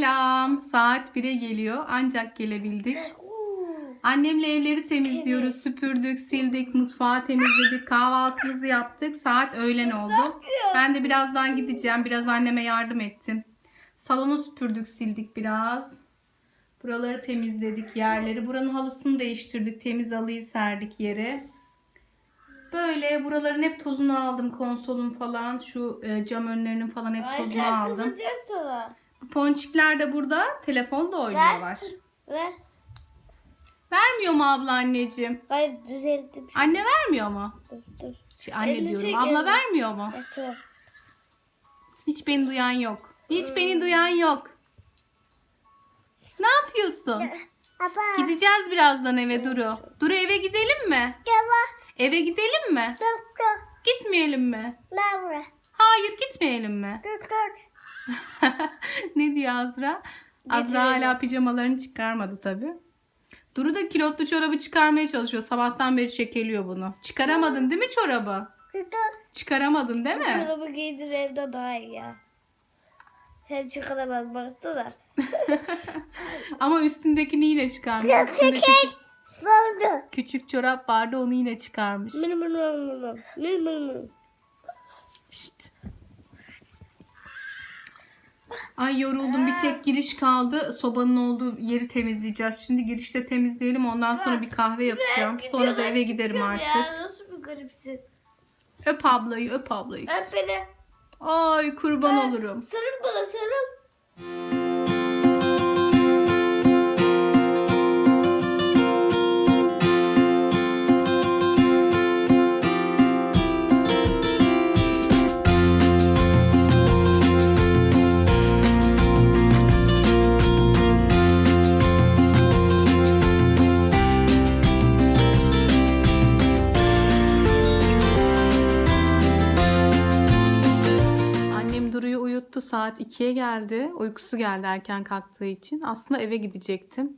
Selam. Saat 1'e geliyor. Ancak gelebildik. Annemle evleri temizliyoruz. Süpürdük, sildik, mutfağı temizledik, kahvaltımızı yaptık. Saat öğlen oldu. Ben de birazdan gideceğim. Biraz anneme yardım ettim. Salonu süpürdük, sildik biraz. Buraları temizledik, yerleri. Buranın halısını değiştirdik. Temiz halıyı serdik yere. Böyle buraların hep tozunu aldım. Konsolun falan, şu e, cam önlerinin falan hep tozunu aldım. kızacak sana. Ponçikler de burada telefonda oynuyorlar. Ver. Vermiyor mu abla anneciğim? Hayır düzelttim. Anne vermiyor mu? Dur dur. Şey, anne Elini diyorum. Abla elini. vermiyor mu? Evet, tamam. Hiç beni duyan yok. Hiç beni duyan yok. Ne yapıyorsun? Baba. Gideceğiz birazdan eve Duru. Duru eve gidelim mi? Eve gidelim mi? Gitmeyelim mi? Hayır gitmeyelim mi? ne diyor Azra? Azra Gitmeyelim. hala pijamalarını çıkarmadı tabi. Duru da kilotlu çorabı çıkarmaya çalışıyor. Sabahtan beri çekeliyor bunu. Çıkaramadın değil mi çorabı? Çıkaramadın değil mi? Çorabı giydir evde daha iyi ya. Hem çıkaramaz baktı da. Ama üstündekini yine çıkarmış. Üstünde küçük, küçük çorap vardı onu yine çıkarmış. Mını mını. Mını mını. Şşt. Ay yoruldum. Bir tek giriş kaldı. Sobanın olduğu yeri temizleyeceğiz. Şimdi girişte temizleyelim. Ondan sonra bir kahve yapacağım. Sonra da eve giderim artık. Ya, nasıl bir garipsin. Öp ablayı, öp ablayı. Öp beni. Ay kurban olurum. Sarıl bana sarıl. Saat 2'ye geldi. Uykusu geldi erken kalktığı için. Aslında eve gidecektim.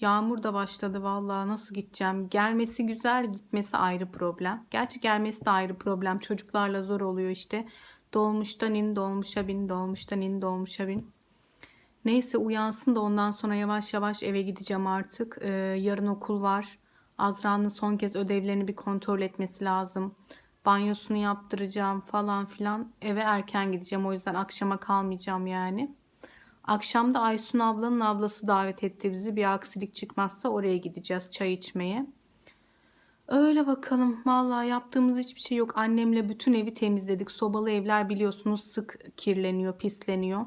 Yağmur da başladı vallahi nasıl gideceğim? Gelmesi güzel, gitmesi ayrı problem. Gerçi gelmesi de ayrı problem. Çocuklarla zor oluyor işte. Dolmuştan in, dolmuşa bin, dolmuştan in, dolmuşa bin. Neyse uyansın da ondan sonra yavaş yavaş eve gideceğim artık. Ee, yarın okul var. Azra'nın son kez ödevlerini bir kontrol etmesi lazım. Banyosunu yaptıracağım falan filan. Eve erken gideceğim. O yüzden akşama kalmayacağım yani. Akşam da Aysun ablanın ablası davet etti bizi. Bir aksilik çıkmazsa oraya gideceğiz çay içmeye. Öyle bakalım. Vallahi yaptığımız hiçbir şey yok. Annemle bütün evi temizledik. Sobalı evler biliyorsunuz sık kirleniyor, pisleniyor.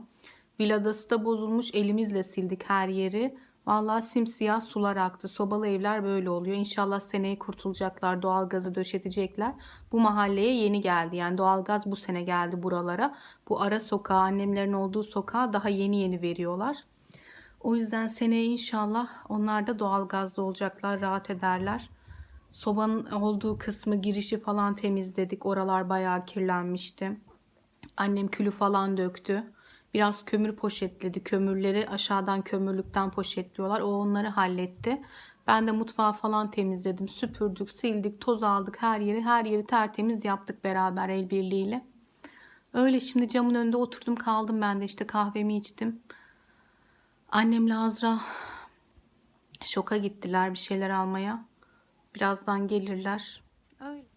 Villadası da bozulmuş. Elimizle sildik her yeri. Vallahi simsiyah sular aktı. Sobalı evler böyle oluyor. İnşallah seneye kurtulacaklar. Doğalgazı döşetecekler. Bu mahalleye yeni geldi. Yani doğalgaz bu sene geldi buralara. Bu ara sokağa, annemlerin olduğu sokağa daha yeni yeni veriyorlar. O yüzden seneye inşallah onlar da doğalgazda olacaklar. Rahat ederler. Sobanın olduğu kısmı girişi falan temizledik. Oralar bayağı kirlenmişti. Annem külü falan döktü. Biraz kömür poşetledi. Kömürleri aşağıdan kömürlükten poşetliyorlar. O onları halletti. Ben de mutfağı falan temizledim. Süpürdük, sildik, toz aldık her yeri. Her yeri tertemiz yaptık beraber el birliğiyle. Öyle şimdi camın önünde oturdum kaldım ben de işte kahvemi içtim. Annemle Azra şoka gittiler bir şeyler almaya. Birazdan gelirler. Öyle.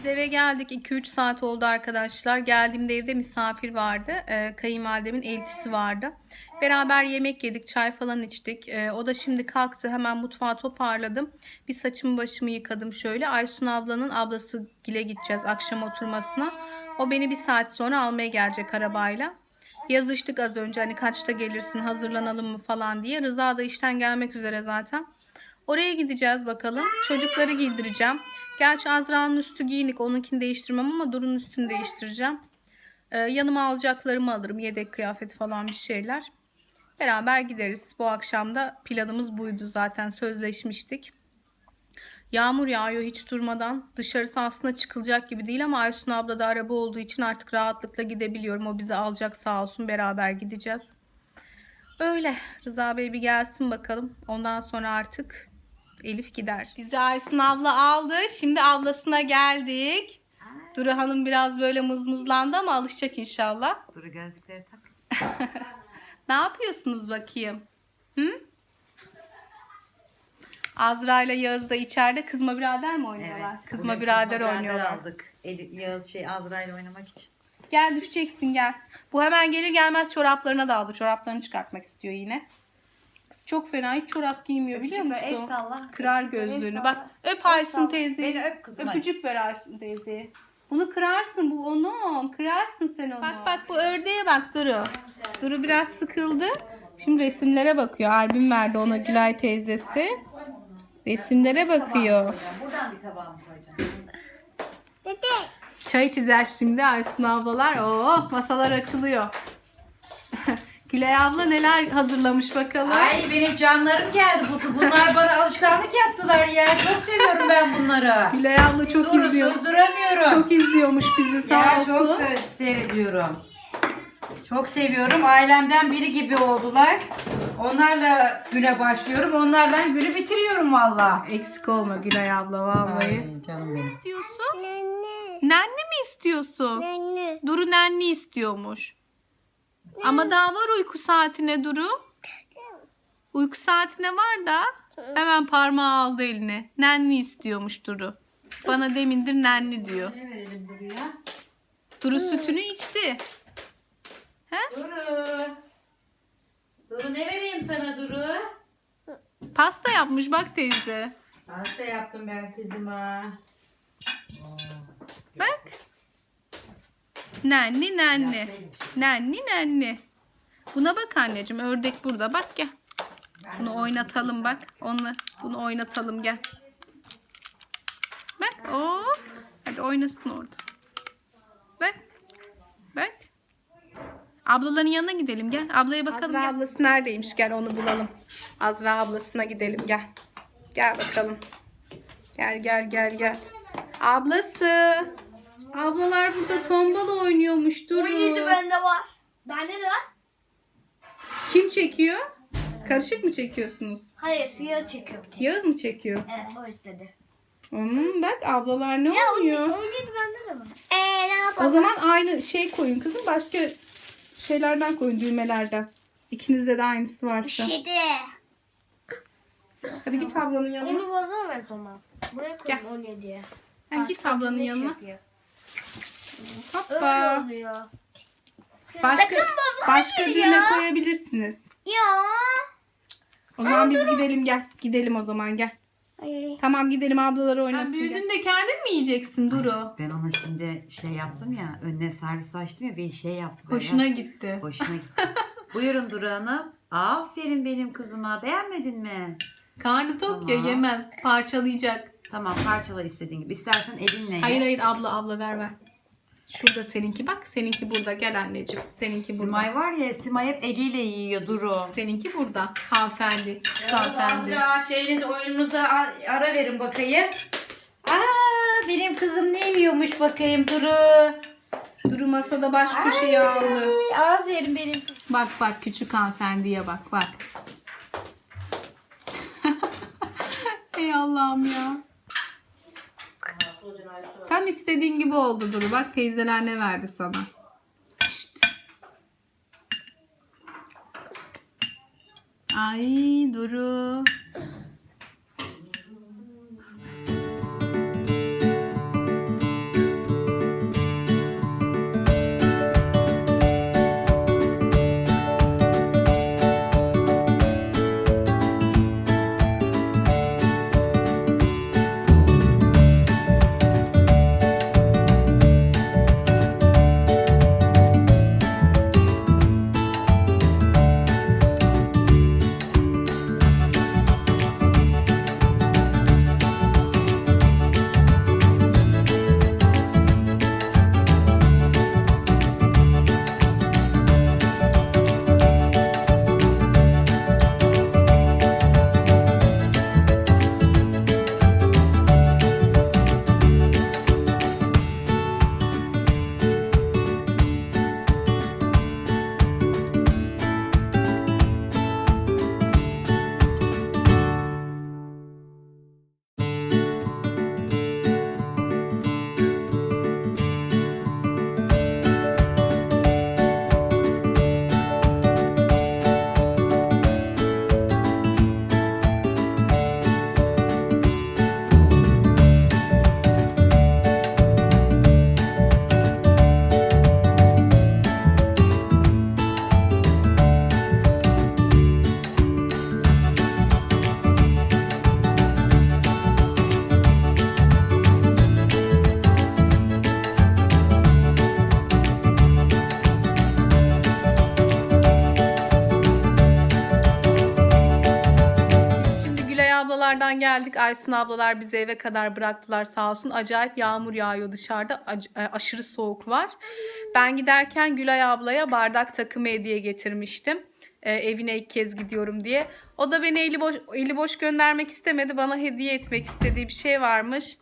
Biz eve geldik. 2-3 saat oldu arkadaşlar. Geldiğimde evde misafir vardı. Ee, kayınvalidemin eltisi vardı. Beraber yemek yedik, çay falan içtik. Ee, o da şimdi kalktı. Hemen mutfağı toparladım. Bir saçımı başımı yıkadım şöyle. Aysun ablanın ablası Gile gideceğiz akşam oturmasına. O beni bir saat sonra almaya gelecek arabayla. Yazıştık az önce hani kaçta gelirsin hazırlanalım mı falan diye. Rıza da işten gelmek üzere zaten. Oraya gideceğiz bakalım. Çocukları giydireceğim. Gerçi Azra'nın üstü giyinik. Onunkini değiştirmem ama Durun üstünü değiştireceğim. Ee, yanıma alacaklarımı alırım. Yedek kıyafet falan bir şeyler. Beraber gideriz. Bu akşam da planımız buydu zaten sözleşmiştik. Yağmur yağıyor hiç durmadan. Dışarısı aslında çıkılacak gibi değil ama Aysun abla da araba olduğu için artık rahatlıkla gidebiliyorum. O bizi alacak sağ olsun beraber gideceğiz. Öyle. Rıza Bey bir gelsin bakalım. Ondan sonra artık Elif gider. Bizi Aysun abla aldı. Şimdi ablasına geldik. Duru Hanım biraz böyle mızmızlandı ama alışacak inşallah. Dur gözlükleri tak. Ne yapıyorsunuz bakayım? Hı? Azra ile Yağız da içeride kızma birader mi oynuyorlar? Evet. Kızma birader kızma oynuyorlar. aldık. Eli, Yağız şey Azra ile oynamak için. Gel düşeceksin gel. Bu hemen gelir gelmez çoraplarına daldı. Çoraplarını çıkartmak istiyor yine. Çok fena hiç çorap giymiyor biliyor Öpücük ver, el musun? salla. Kırar Öpücük ver, el gözlüğünü. salla. Bak öp Aysun salla. teyzeyi. Beni öp kızım, hadi. Öpücük ver Aysun teyzeye. Bunu kırarsın bu onun. Kırarsın sen onu. Bak bak bu ördeğe bak Duru. Duru biraz sıkıldı. Şimdi resimlere bakıyor. Albüm verdi ona Gülay teyzesi. Resimlere bakıyor. Buradan bir tabağımı koyacağım. Çay içeceğiz şimdi Aysun ablalar. Oo masalar açılıyor. Gülay abla neler hazırlamış bakalım. Ay benim canlarım geldi. Bu- Bunlar bana alışkanlık yaptılar ya. Çok seviyorum ben bunları. Gülay abla çok Dur izliyor. durduramıyorum. Çok izliyormuş bizi sağ ya olsun. çok se- seyrediyorum. Çok seviyorum. Ailemden biri gibi oldular. Onlarla güne başlıyorum. Onlarla günü bitiriyorum valla. Eksik olma Gülay abla vallahi. canım benim. İstiyorsun? Nene. Nenni mi istiyorsun? Nene. Duru nenni istiyormuş. Ama daha var uyku saatine Duru. Uyku saatine var da hemen parmağı aldı eline. Nenni istiyormuş Duru. Bana demindir nenni diyor. Ne verelim buraya? Duru sütünü içti. Duru. Duru ne vereyim sana Duru? Pasta yapmış bak teyze. Pasta yaptım ben kızıma. Nenni nenni. Nenni nenni. Buna bak anneciğim ördek burada bak gel. Bunu oynatalım bak. Onunla bunu oynatalım gel. Bak hop. Hadi oynasın orada. Bak. Bak. Ablaların yanına gidelim gel. Ablaya bakalım. Azra ablası neredeymiş gel onu bulalım. Azra ablasına gidelim gel. Gel bakalım. Gel gel gel gel. Ablası. Ablalar burada tombala oynuyormuş. Durun. 17 bende var. Bende de var. Kim çekiyor? Karışık mı çekiyorsunuz? Hayır suya çekiyorum. tek. Yağız mı çekiyor? Evet o istedi. Hmm, bak ablalar ne Ya 17, oynuyor? 17 bende de var. Eee ne yapalım? O zaman aynı şey koyun kızım. Başka şeylerden koyun düğmelerden. İkinizde de aynısı varsa. Şedi. Hadi git ablanın yanına. Onu bozamayız o zaman. Buraya koyayım 17'ye. Hadi git ablanın Ne yanına. yapıyor? Öyle Hoppa. oluyor. Başka, Sakın bozma başka hayır düğme ya. koyabilirsiniz. Ya. O zaman biz gidelim gel. Gidelim o zaman gel. Hayır. Tamam gidelim ablaları oynasın. gel. büyüdün de kendin mi yiyeceksin Duru? Ben ona şimdi şey yaptım ya. Önüne servis açtım ya. Bir şey yaptı. böyle. Hoşuna gitti. Hoşuna gitti. Buyurun Duru Hanım. Aferin benim kızıma. Beğenmedin mi? Karnı tok ya Tamam. yemez. Parçalayacak. Tamam parçala istediğin gibi. İstersen elinle ye. Hayır hayır abla abla ver ver. Şurada seninki bak. Seninki burada. Gel anneciğim. Seninki burada. Simay var ya Simay hep eliyle yiyor Duru. Seninki burada. Hanımefendi. Hanımefendi. Azra çayınız oyununuza ara verin bakayım. Aa benim kızım ne yiyormuş bakayım Duru. Duru masada baş köşeye aldı. Ay, Aferin benim kızım. Bak bak küçük hanımefendiye bak bak. Ey Allah'ım ya. Tam istediğin gibi oldu Duru. Bak teyzeler ne verdi sana. Şşt. Ay Duru. Tekrardan geldik. Aysun ablalar bizi eve kadar bıraktılar sağ olsun. Acayip yağmur yağıyor dışarıda. E, aşırı soğuk var. Ben giderken Gülay ablaya bardak takımı hediye getirmiştim. E, evine ilk kez gidiyorum diye. O da beni eli boş, eli boş göndermek istemedi. Bana hediye etmek istediği bir şey varmış.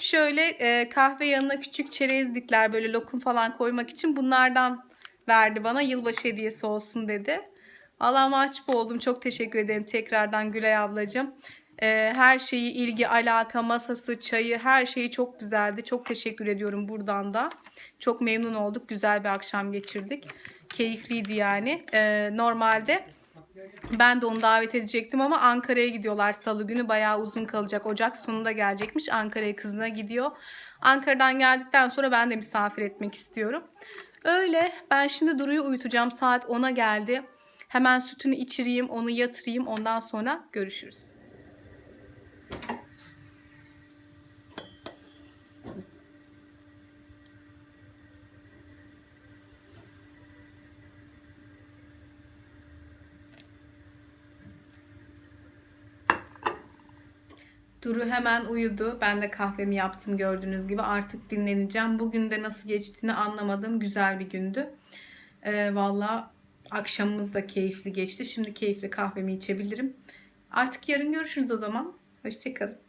Şöyle e, kahve yanına küçük çerezlikler böyle lokum falan koymak için bunlardan verdi bana. Yılbaşı hediyesi olsun dedi. Allah mahcup oldum. Çok teşekkür ederim tekrardan Gülay ablacığım. Ee, her şeyi, ilgi, alaka, masası, çayı, her şeyi çok güzeldi. Çok teşekkür ediyorum buradan da. Çok memnun olduk. Güzel bir akşam geçirdik. Keyifliydi yani. Ee, normalde ben de onu davet edecektim ama Ankara'ya gidiyorlar salı günü. Bayağı uzun kalacak. Ocak sonunda gelecekmiş. Ankara'ya kızına gidiyor. Ankara'dan geldikten sonra ben de misafir etmek istiyorum. Öyle. Ben şimdi Duru'yu uyutacağım. Saat 10'a geldi. Hemen sütünü içireyim, onu yatırayım. Ondan sonra görüşürüz. Duru hemen uyudu. Ben de kahvemi yaptım gördüğünüz gibi. Artık dinleneceğim. Bugün de nasıl geçtiğini anlamadım. Güzel bir gündü. Ee, Valla akşamımız da keyifli geçti. Şimdi keyifli kahvemi içebilirim. Artık yarın görüşürüz o zaman. Hoşçakalın.